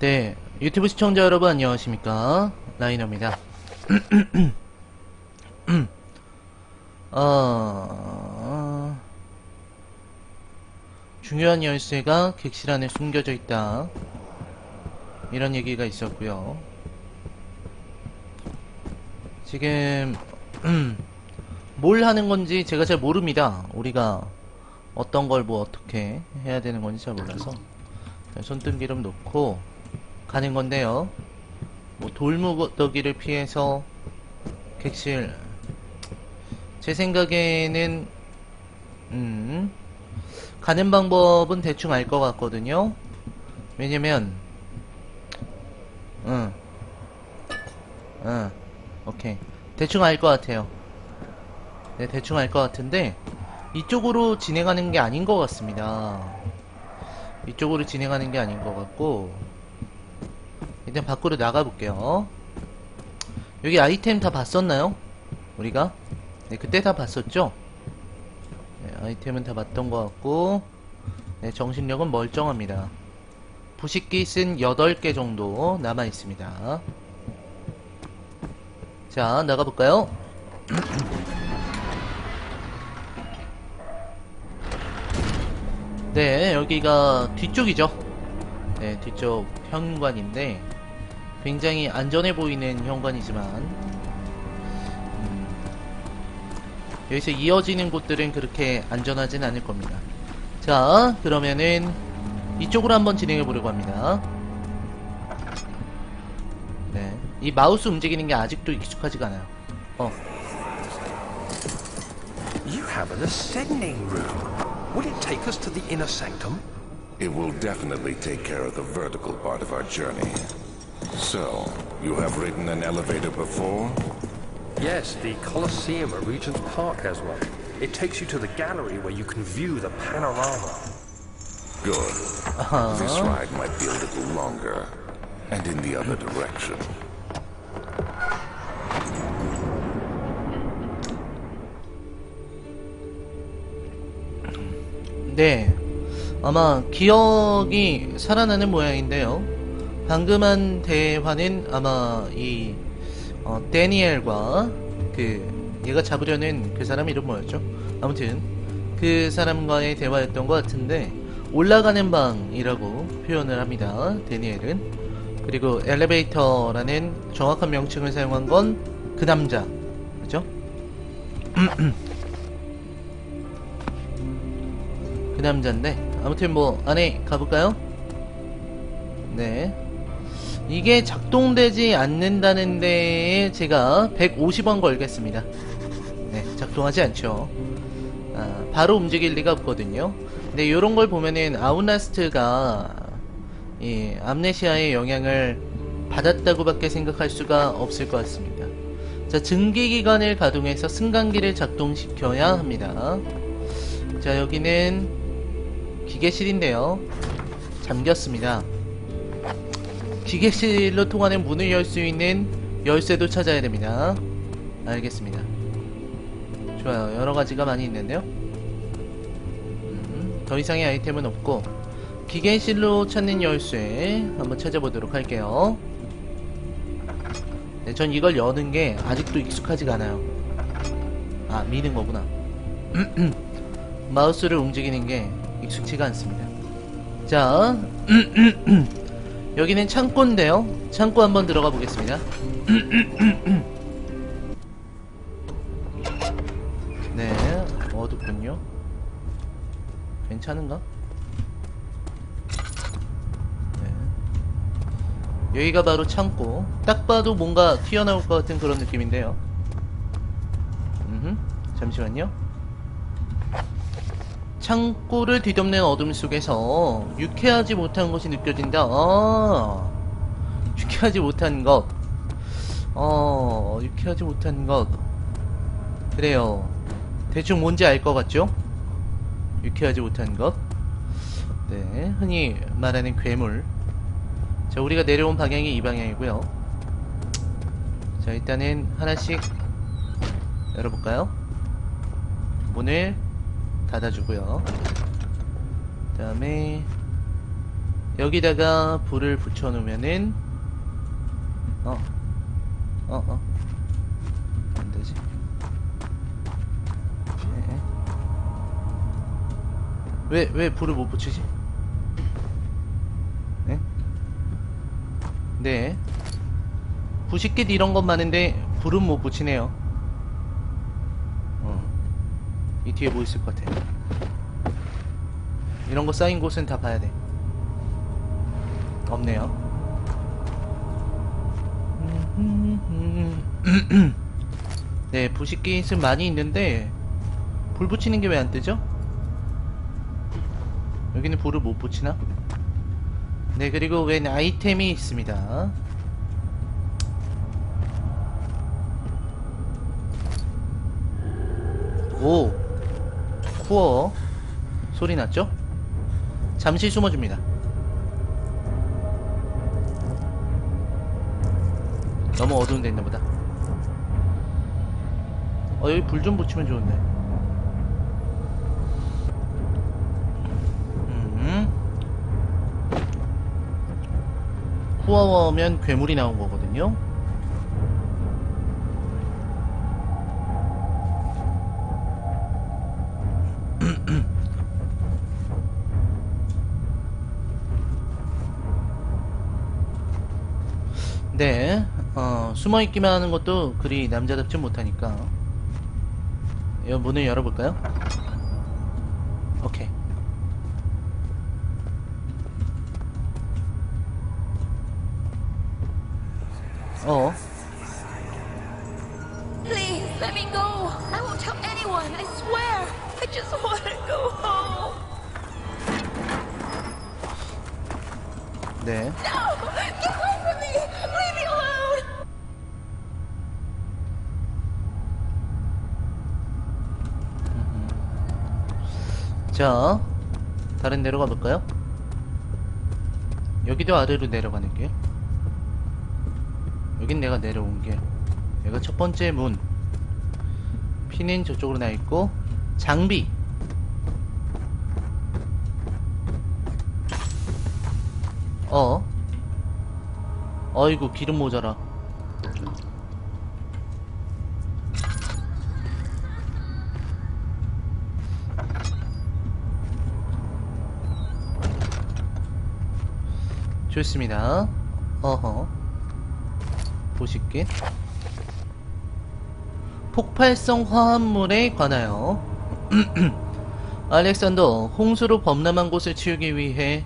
네, 유튜브 시청자 여러분 안녕하십니까 라이너입니다. 어... 중요한 열쇠가 객실 안에 숨겨져 있다. 이런 얘기가 있었고요. 지금 뭘 하는 건지 제가 잘 모릅니다. 우리가 어떤 걸 뭐 어떻게 해야 되는 건지 잘 몰라서 자, 손등기름 놓고 가는 건데요. 뭐 돌무더기를 피해서 객실 제 생각에는 음 가는 방법은 대충 알 것 같거든요. 왜냐면 응. 응. 오케이. 대충 알 것 같아요. 네, 대충 알 것 같은데 이쪽으로 진행하는 게 아닌 것 같습니다. 이쪽으로 진행하는 게 아닌 것 같고 일단 밖으로 나가볼게요. 여기 아이템 다 봤었나요? 우리가? 네, 그때 다 봤었죠? 네, 아이템은 다 봤던 것 같고 네, 정신력은 멀쩡합니다. 부식기 쓴 8개 정도 남아있습니다. 자, 나가볼까요? 네, 여기가 뒤쪽이죠. 네, 뒤쪽 현관인데 굉장히 안전해 보이는 현관이지만 음, 여기서 이어지는 곳들은 그렇게 안전하진 않을 겁니다. 자, 그러면은 이쪽으로 한번 진행해 보려고 합니다. 네, 이 마우스 움직이는 게 아직도 익숙하지가 않아요. 어, You have an ascending room. Will it take us to the inner sanctum? It will definitely take care of the vertical part of our journey. So, you have ridden an elevator before? Yes, the Colosseum at Regent's Park has one. It takes you to the gallery where you can view the panorama. Good. This ride might be a little longer. And in the other direction. 네. 아마 기억이 살아나는 모양인데요. 방금 한 대화는 아마 이 어, 데니엘과 그 얘가 잡으려는 그 사람 이름 뭐였죠? 아무튼 그 사람과의 대화였던 것 같은데 올라가는 방이라고 표현을 합니다. 데니엘은 그리고 엘리베이터라는 정확한 명칭을 사용한 건 그 남자 그죠? 그 남자인데 아무튼 뭐 안에 가볼까요? 네 이게 작동되지 않는다는 데에 제가 150원 걸겠습니다. 네 작동하지 않죠. 아, 바로 움직일 리가 없거든요. 근데 요런 걸 보면은 아웃라스트가 이 암네시아의 영향을 받았다고 밖에 생각할 수가 없을 것 같습니다. 자 증기기관을 가동해서 승강기를 작동시켜야 합니다. 자 여기는 기계실인데요. 잠겼습니다. 기계실로 통하는 문을 열 수 있는 열쇠도 찾아야 됩니다. 알겠습니다. 좋아요. 여러 가지가 많이 있는데요. 음, 더 이상의 아이템은 없고 기계실로 찾는 열쇠 한번 찾아보도록 할게요. 네, 전 이걸 여는 게 아직도 익숙하지가 않아요. 아, 미는 거구나. 마우스를 움직이는 게 익숙치가 않습니다. 자, 여기는 창고인데요. 창고 한번 들어가 보겠습니다. 네, 어둡군요. 괜찮은가? 네. 여기가 바로 창고. 딱 봐도 뭔가 튀어나올 것 같은 그런 느낌인데요. 잠시만요. 창고를 뒤덮는 어둠 속에서 유쾌하지 못한 것이 느껴진다. 아, 유쾌하지 못한 것. 어, 유쾌하지 못한 것. 그래요. 대충 뭔지 알 것 같죠? 유쾌하지 못한 것. 네, 흔히 말하는 괴물. 자, 우리가 내려온 방향이 이 방향이고요. 자, 일단은 하나씩 열어볼까요? 문을 닫아주고요. 그 다음에 여기다가 불을 붙여놓으면은 어, 어, 어, 안 되지. 네. 왜, 왜 불을 못 붙이지? 네? 네. 부식깃 이런 건 많은데 불은 못 붙이네요. 어. 이 뒤에 뭐 있을 것 같아. 이런 거 쌓인 곳은 다 봐야 돼. 없네요. 네, 부식깃은 많이 있는데 불 붙이는 게 왜 안 뜨죠? 여기는 불을 못 붙이나? 네, 그리고 웬 아이템이 있습니다. 오, 쿠어 소리 났죠? 잠시 숨어줍니다. 너무 어두운 데 있나 보다. 어, 여기 불 좀 붙이면 좋은데. 음. 후어면 괴물이 나온 거거든요. 네, 어, 숨어있기만 하는 것도 그리 남자답지 못하니까. 이 문을 열어볼까요? 여기도 아래로 내려가는 길. 여긴 내가 내려온 길. 여기가 첫 번째 문. 피는 저쪽으로 나 있고, 장비. 어? 어이구, 기름 모자라. 좋습니다. 어허. 보실게. 폭발성 화합물에 관하여 알렉산더 홍수로 범람한 곳을 치우기 위해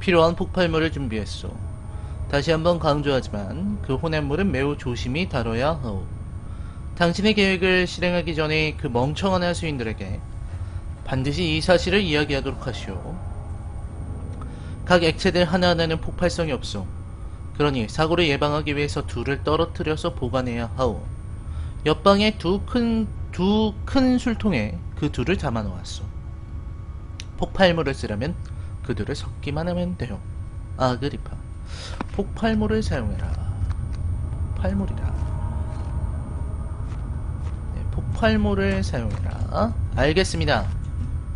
필요한 폭발물을 준비했소. 다시 한번 강조하지만 그 혼합물은 매우 조심히 다뤄야 하오. 당신의 계획을 실행하기 전에 그 멍청한 하수인들에게 반드시 이 사실을 이야기하도록 하시오. 각 액체들 하나하나는 폭발성이 없소. 그러니 사고를 예방하기 위해서 둘을 떨어뜨려서 보관해야 하오. 옆방에 두 큰, 두 큰 술통에 그 둘을 담아 놓았소. 폭발물을 쓰려면 그 둘을 섞기만 하면 돼요. 아그리파. 폭발물을 사용해라. 폭발물이라. 네, 폭발물을 사용해라. 알겠습니다.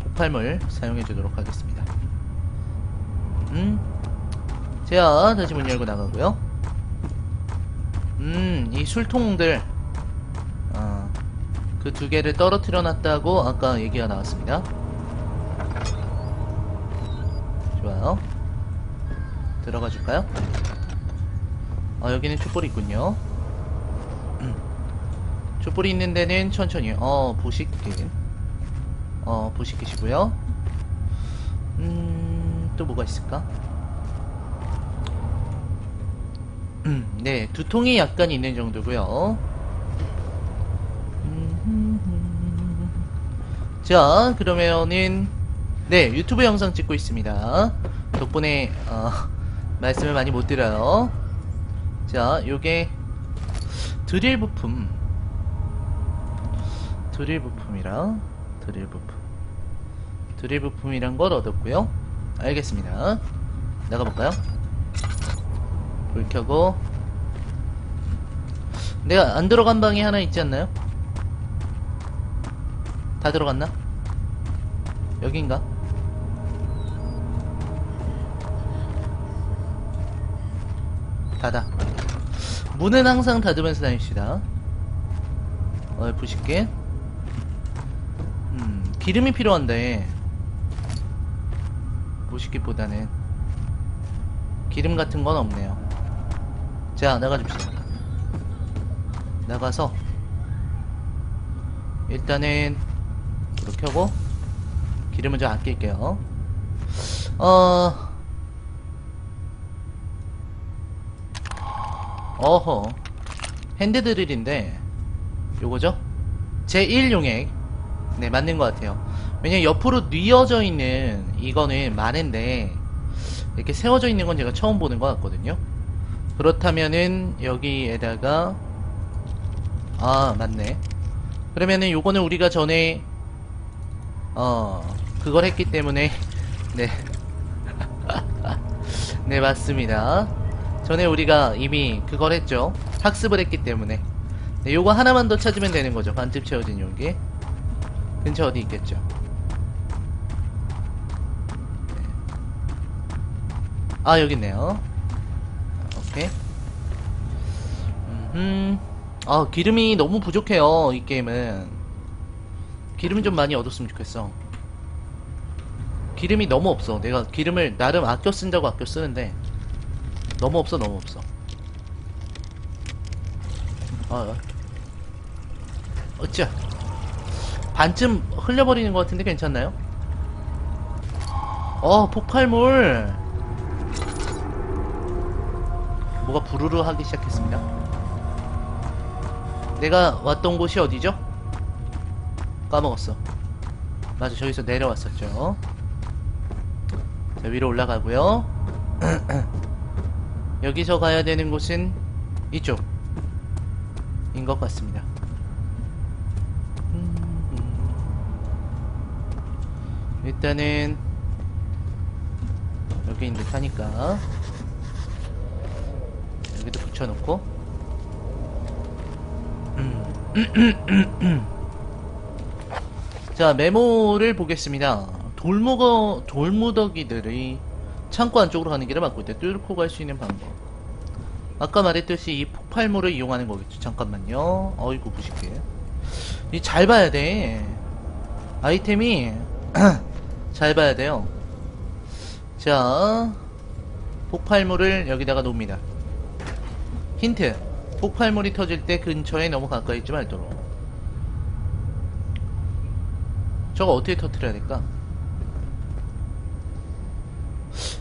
폭발물 사용해 주도록 하겠습니다. 음. 자, 다시 문 열고 나가고요. 음, 이 술통들. 아, 그 두 개를 떨어뜨려 놨다고 아까 얘기가 나왔습니다. 좋아요. 들어가 줄까요? 아, 여기는 촛불이 있군요. 음. 촛불이 있는 데는 천천히, 어, 부식길. 어, 부식기시고요. 음, 또 뭐가 있을까? 음, 네, 두통이 약간 있는 정도고요. 자, 그러면은 네, 유튜브 영상 찍고 있습니다. 덕분에 어, 말씀을 많이 못 드려요. 자, 요게 드릴 부품. 드릴 부품이랑 드릴 부품. 드릴 부품이란 걸 얻었고요. 알겠습니다. 나가볼까요? 불 켜고 내가 안 들어간 방이 하나 있지 않나요? 다 들어갔나? 여긴가? 닫아. 문은 항상 닫으면서 다닙시다. 어, 부실게. 음, 기름이 필요한데. 부식기보다는 기름 같은 건 없네요. 자, 나가줍시다. 나가서 일단은 불을 켜고 기름을 좀 아낄게요. 어, 어허, 핸드드릴인데 요거죠? 제1용액 네 맞는 것 같아요. 왜냐면 옆으로 뉘어져 있는 이거는 많은데 이렇게 세워져 있는 건 제가 처음 보는 것 같거든요. 그렇다면은 여기에다가 아 맞네. 그러면은 요거는 우리가 전에 어 그걸 했기 때문에 네. 네 맞습니다. 전에 우리가 이미 그걸 했죠. 학습을 했기 때문에 네, 요거 하나만 더 찾으면 되는 거죠. 반쯤 채워진 용기. 근처 어디 있겠죠. 아 여기 있네요. 오케이. 음, 아 기름이 너무 부족해요. 이 게임은 기름 좀 많이 얻었으면 좋겠어. 기름이 너무 없어. 내가 기름을 나름 아껴 쓴다고 아껴 쓰는데 너무 없어, 너무 없어. 아, 어찌야. 반쯤 흘려버리는 것 같은데 괜찮나요? 어, 폭발물. 뭐가 부르르 하기 시작했습니다. 내가 왔던 곳이 어디죠? 까먹었어. 맞아, 저기서 내려왔었죠. 자, 위로 올라가고요. 여기서 가야 되는 곳은 이쪽. 인 것 같습니다. 음, 일단은 여기인 듯 하니까 여기도 붙여놓고. 음. 자 메모를 보겠습니다. 돌무거, 돌무더기들이 창고 안쪽으로 가는 길을 막고 있대. 뚫고 갈 수 있는 방법. 아까 말했듯이 이 폭발물을 이용하는 거겠죠 잠깐만요. 어이구 무식해. 이 잘 봐야 돼. 아이템이 잘 봐야 돼요. 자 폭발물을 여기다가 놓습니다 힌트 폭발물이 터질 때 근처에 너무 가까이 있지 말도록 저거 어떻게 터트려야 될까?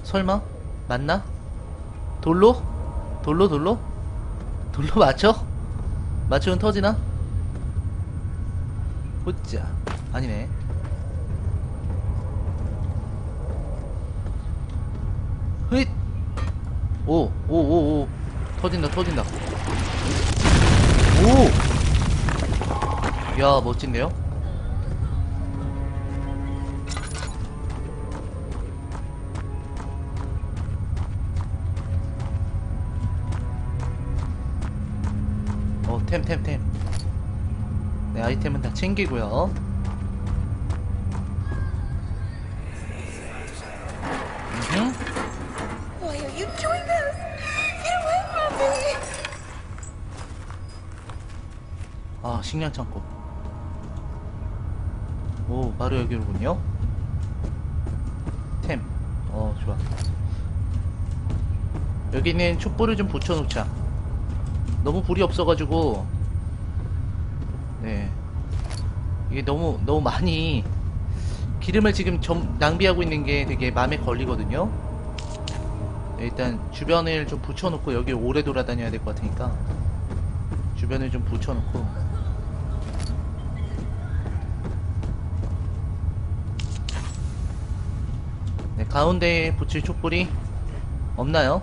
설마? 맞나? 돌로? 돌로 돌로? 돌로 맞춰? 맞추면 터지나? 보자 아니네 휘잇 오, 오, 오, 오. 터진다, 터진다. 오! 야, 멋진데요? 어, 템, 템, 템. 네, 아이템은 다 챙기고요. 식량 창고. 오, 바로 여기로군요. 템. 어, 좋아. 여기는 촛불을 좀 붙여놓자. 너무 불이 없어가지고, 네. 이게 너무, 너무 많이, 기름을 지금 좀 낭비하고 있는 게 되게 마음에 걸리거든요. 네, 일단 주변을 좀 붙여놓고 여기 오래 돌아다녀야 될 것 같으니까, 주변을 좀 붙여놓고, 가운데에 붙일 촛불이 없나요?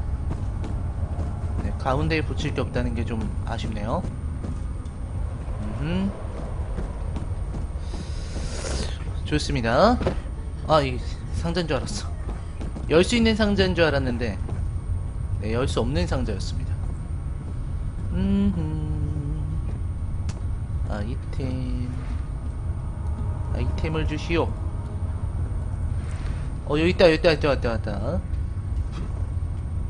네, 가운데에 붙일 게 없다는 게 좀 아쉽네요. 음. 좋습니다. 아, 이 상자인 줄 알았어. 열 수 있는 상자인 줄 알았는데, 네, 열 수 없는 상자였습니다. 음. 아이템. 아이템을 주시오. 어 여기 있다 여기 있다 여기 있다 왔다 왔다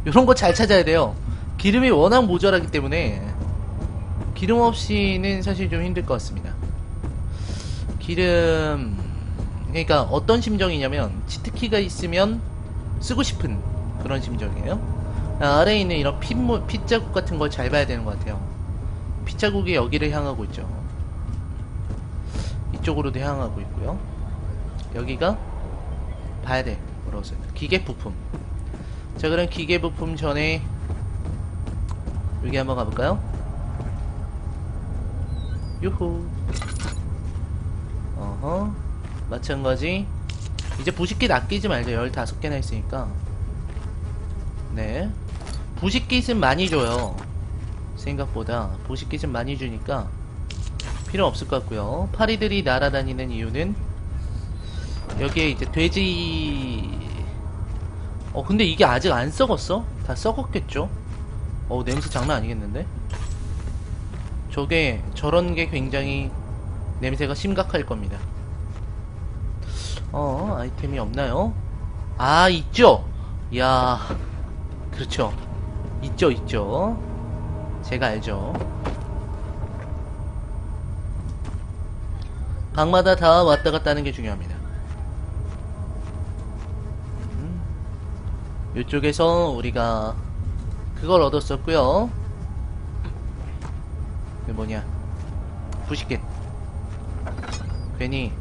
요런 거 잘 찾아야 돼요 기름이 워낙 모자라기 때문에 기름 없이는 사실 좀 힘들 것 같습니다. 기름 그러니까 어떤 심정이냐면 치트키가 있으면 쓰고 싶은 그런 심정이에요. 아래에 있는 이런 핏물, 핏자국 같은 걸 잘 봐야 되는 것 같아요. 핏자국이 여기를 향하고 있죠. 이쪽으로도 향하고 있고요. 여기가 봐야 돼. 뭐라고 써요? 기계 부품. 자, 그럼 기계 부품 전에 여기 한번 가볼까요? 유후. 어허. 마찬가지. 이제 부식기 아끼지 말자. 15개나 있으니까. 네. 부식깃은 많이 줘요. 생각보다. 부식깃은 많이 주니까 필요 없을 것 같고요. 파리들이 날아다니는 이유는 여기에 이제 돼지 어 근데 이게 아직 안 썩었어? 다 썩었겠죠? 어 냄새 장난 아니겠는데? 저게 저런 게 굉장히 냄새가 심각할 겁니다. 어 아이템이 없나요? 아 있죠? 이야 그렇죠. 있죠 있죠. 제가 알죠. 방마다 다 왔다 갔다 하는 게 중요합니다. 이쪽에서 우리가 그걸 얻었었고요. 그 뭐냐 부식켓 괜히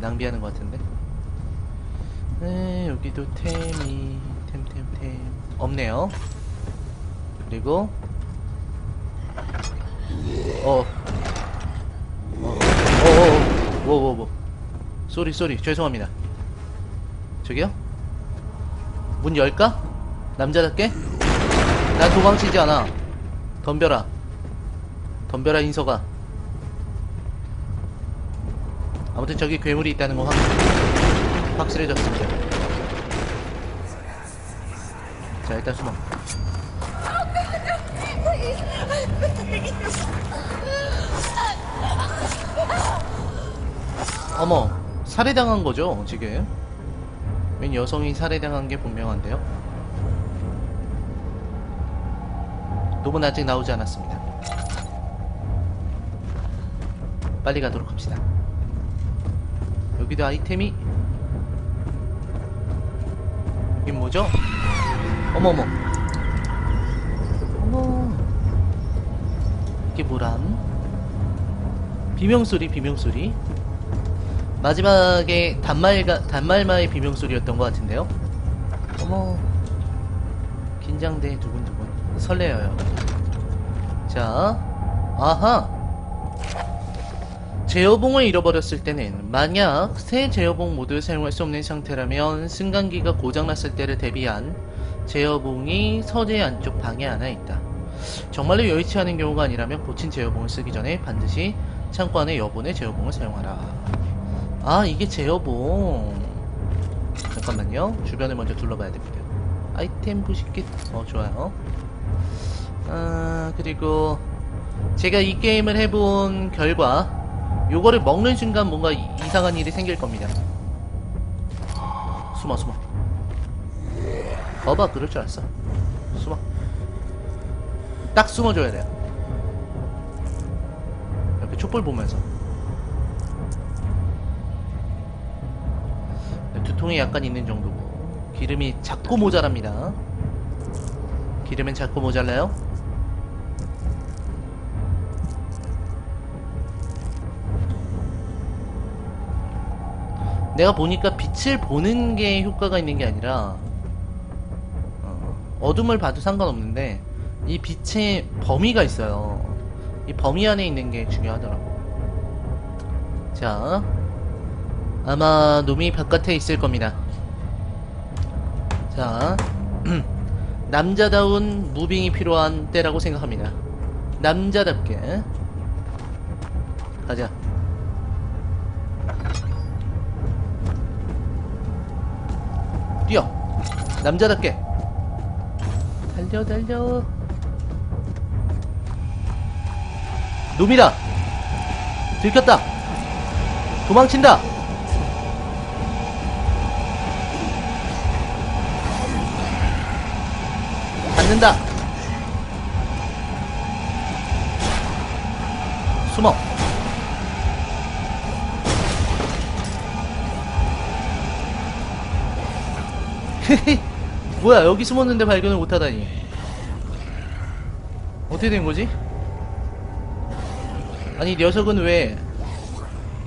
낭비하는 것 같은데. 네, 여기도 템이 템템템 없네요. 그리고 어. 어, 어, 어, 뭐, 뭐, 뭐. 쏘리, 쏘리. 죄송합니다. 저기요? 문 열까? 남자답게? 난 도망치지 않아. 덤벼라. 덤벼라, 인서가. 아무튼 저기 괴물이 있다는 거 확, 확실해졌습니다. 자, 일단 숨어. 어머, 살해당한 거죠, 지금? 웬 여성이 살해당한 게 분명한데요? 놈은 아직 나오지 않았습니다. 빨리 가도록 합시다. 여기도 아이템이 여긴 뭐죠? 어머머 어머 이게 뭐람? 비명소리 비명소리 마지막에 단말가 단말마의 비명소리였던 것 같은데요. 어머 긴장돼 두근두근 설레어요. 자, 아하. 제어봉을 잃어버렸을 때는 만약 새 제어봉 모두 사용할 수 없는 상태라면 승강기가 고장났을 때를 대비한 제어봉이 서재 안쪽 방에 하나 있다. 정말로 여의치 않은 경우가 아니라면 고친 제어봉을 쓰기 전에 반드시 창고 안에 여분의 제어봉을 사용하라. 아 이게 제어봉 잠깐만요. 주변을 먼저 둘러봐야 됩니다. 아이템 부식킷 어 좋아요. 아 그리고 제가 이 게임을 해본 결과 요거를 먹는 순간 뭔가 이- 이상한 일이 생길 겁니다. 숨어 숨어. 거봐 그럴 줄 알았어. 숨어. 딱 숨어줘야 돼요. 이렇게 촛불 보면서 통이 약간 있는 정도고 기름이 자꾸 모자랍니다. 기름은 자꾸 모자라요? 내가 보니까 빛을 보는 게 효과가 있는 게 아니라 어, 어둠을 봐도 상관없는데 이 빛의 범위가 있어요. 이 범위 안에 있는 게 중요하더라고. 자 아마 놈이 바깥에 있을 겁니다. 자, 남자다운 무빙이 필요한 때라고 생각합니다. 남자답게 가자. 뛰어. 남자답게. 달려 달려. 놈이다. 들켰다. 도망친다. 있는다. 숨어. 뭐야 여기 숨었는데 발견을 못하다니 어떻게 된거지? 아니 녀석은 왜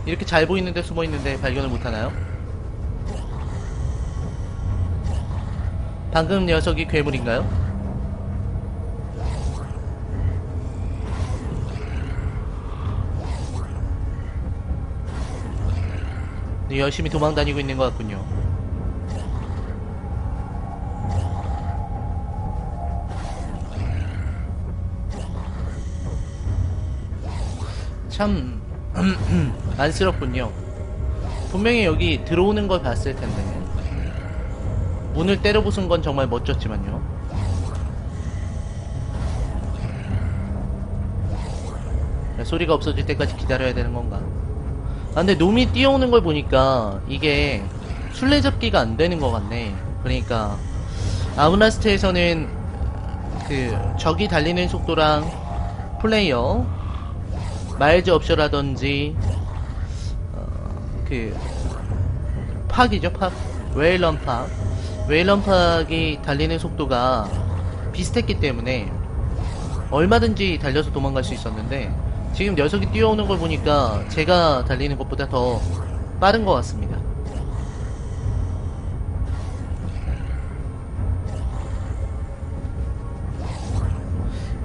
이렇게 잘 보이는데 숨어있는데 발견을 못하나요? 방금 녀석이 괴물인가요? 열심히 도망 다니고 있는 것 같군요. 참 안쓰럽군요. 분명히 여기 들어오는 걸 봤을 텐데 문을 때려 부순 건 정말 멋졌지만요. 소리가 없어질 때까지 기다려야 되는 건가? 아 근데 놈이 뛰어오는 걸 보니까 이게 술래잡기가 안 되는 것 같네. 그러니까 아우나스트에서는 그 적이 달리는 속도랑 플레이어 마일즈 업셔라든지 어, 그 팍이죠 팍 웨일런 팍 웨일런 팍이 달리는 속도가 비슷했기 때문에 얼마든지 달려서 도망갈 수 있었는데 지금 녀석이 뛰어오는 걸 보니까 제가 달리는 것보다 더 빠른 것 같습니다.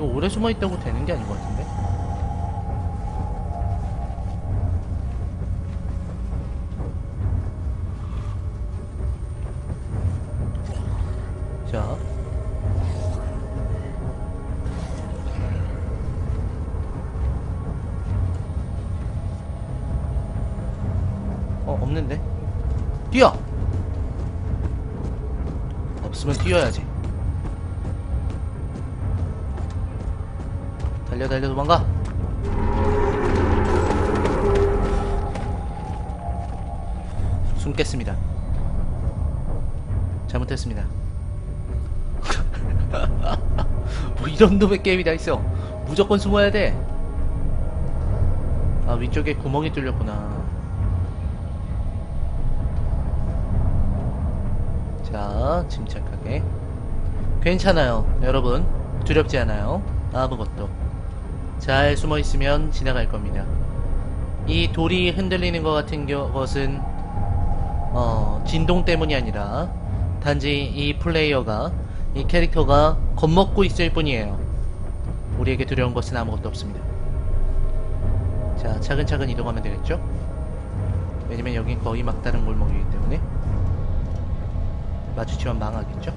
오래 숨어 있다고 되는 게 아닌 것 같은데? 어, 없는데? 뛰어! 없으면 뛰어야지. 달려, 달려, 도망가! 숨겠습니다. 잘못했습니다. 뭐 이런 놈의 게임이 다 있어. 무조건 숨어야 돼. 아, 위쪽에 구멍이 뚫렸구나. 침착하게. 괜찮아요, 여러분. 두렵지 않아요. 아무것도. 잘 숨어 있으면 지나갈 겁니다. 이 돌이 흔들리는 것 같은 겨- 것은, 어, 진동 때문이 아니라, 단지 이 플레이어가, 이 캐릭터가 겁먹고 있을 뿐이에요. 우리에게 두려운 것은 아무것도 없습니다. 자, 차근차근 이동하면 되겠죠? 왜냐면 여긴 거의 막다른 골목이기 때문에. 마주치면 망하겠죠?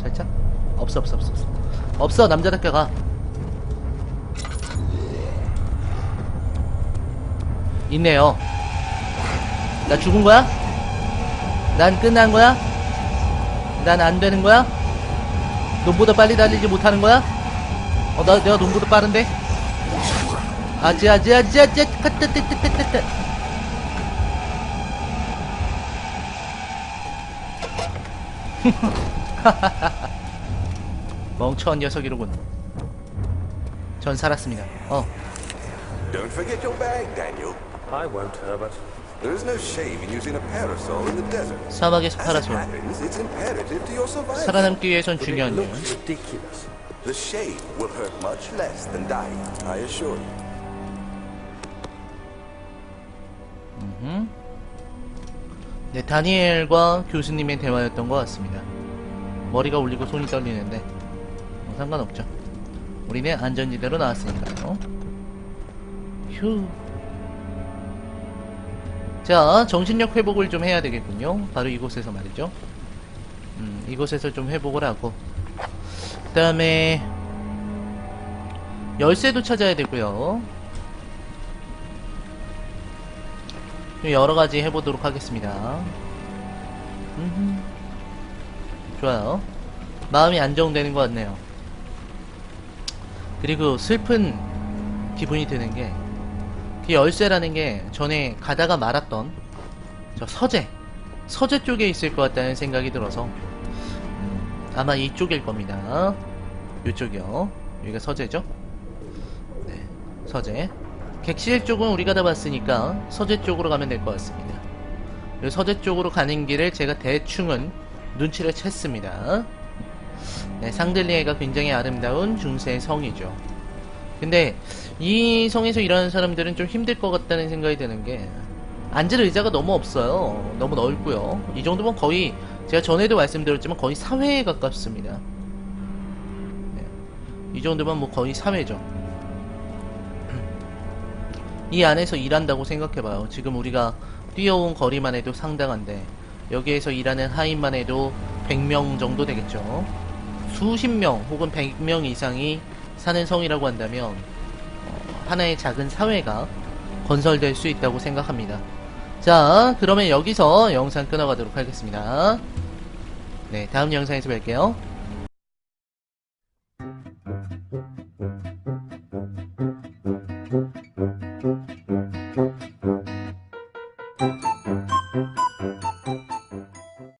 살짝? 없어 없어 없어 없어 없어 남자답게 가 있네요 나 죽은 거야? 난 끝난 거야? 난 안 되는 거야? 놈보다 빨리 달리지 못하는 거야? 어, 나, 내가 놈보다 빠른데? 아지, 아지, 아지, 아지, 따, 따. 멍청한 녀석이로군. 전 살았습니다. 어, Don't forget your bag, Daniel. I won't, Herbert. There is no shame in using a parasol in the desert. 사막에서 파라솔. happens, it's imperative to your survival. 살아남기 위해선 중요한 일. The shade will hurt much less than dying, I assure you. 네, 다니엘과 교수님의 대화였던 것 같습니다. 머리가 울리고 손이 떨리는데 뭐 상관없죠. 우리는 안전지대로 나왔으니까요. 휴. 자, 정신력 회복을 좀 해야 되겠군요. 바로 이곳에서 말이죠. 음, 이곳에서 좀 회복을 하고 그 다음에 열쇠도 찾아야 되고요. 여러 가지 해보도록 하겠습니다. 좋아요. 마음이 안정되는 것 같네요. 그리고 슬픈 기분이 드는 게, 그 열쇠라는 게 전에 가다가 말았던 저 서재, 서재 쪽에 있을 것 같다는 생각이 들어서, 음, 아마 이쪽일 겁니다. 이쪽이요. 여기가 서재죠? 네, 서재. 객실 쪽은 우리가 다 봤으니까 서재 쪽으로 가면 될 것 같습니다. 이 서재 쪽으로 가는 길을 제가 대충은 눈치를 챘습니다. 네, 상들리에가 굉장히 아름다운 중세의 성이죠. 근데 이 성에서 일하는 사람들은 좀 힘들 것 같다는 생각이 드는 게 앉을 의자가 너무 없어요. 너무 넓고요. 이 정도면 거의 제가 전에도 말씀드렸지만 거의 사회에 가깝습니다. 네, 이 정도면 뭐 거의 사회죠. 이 안에서 일한다고 생각해봐요. 지금 우리가 뛰어온 거리만 해도 상당한데 여기에서 일하는 하인만 해도 100명 정도 되겠죠. 수십 명 혹은 100명 이상이 사는 성이라고 한다면 어, 하나의 작은 사회가 건설될 수 있다고 생각합니다. 자, 그러면 여기서 영상 끊어가도록 하겠습니다. 네, 다음 영상에서 뵐게요.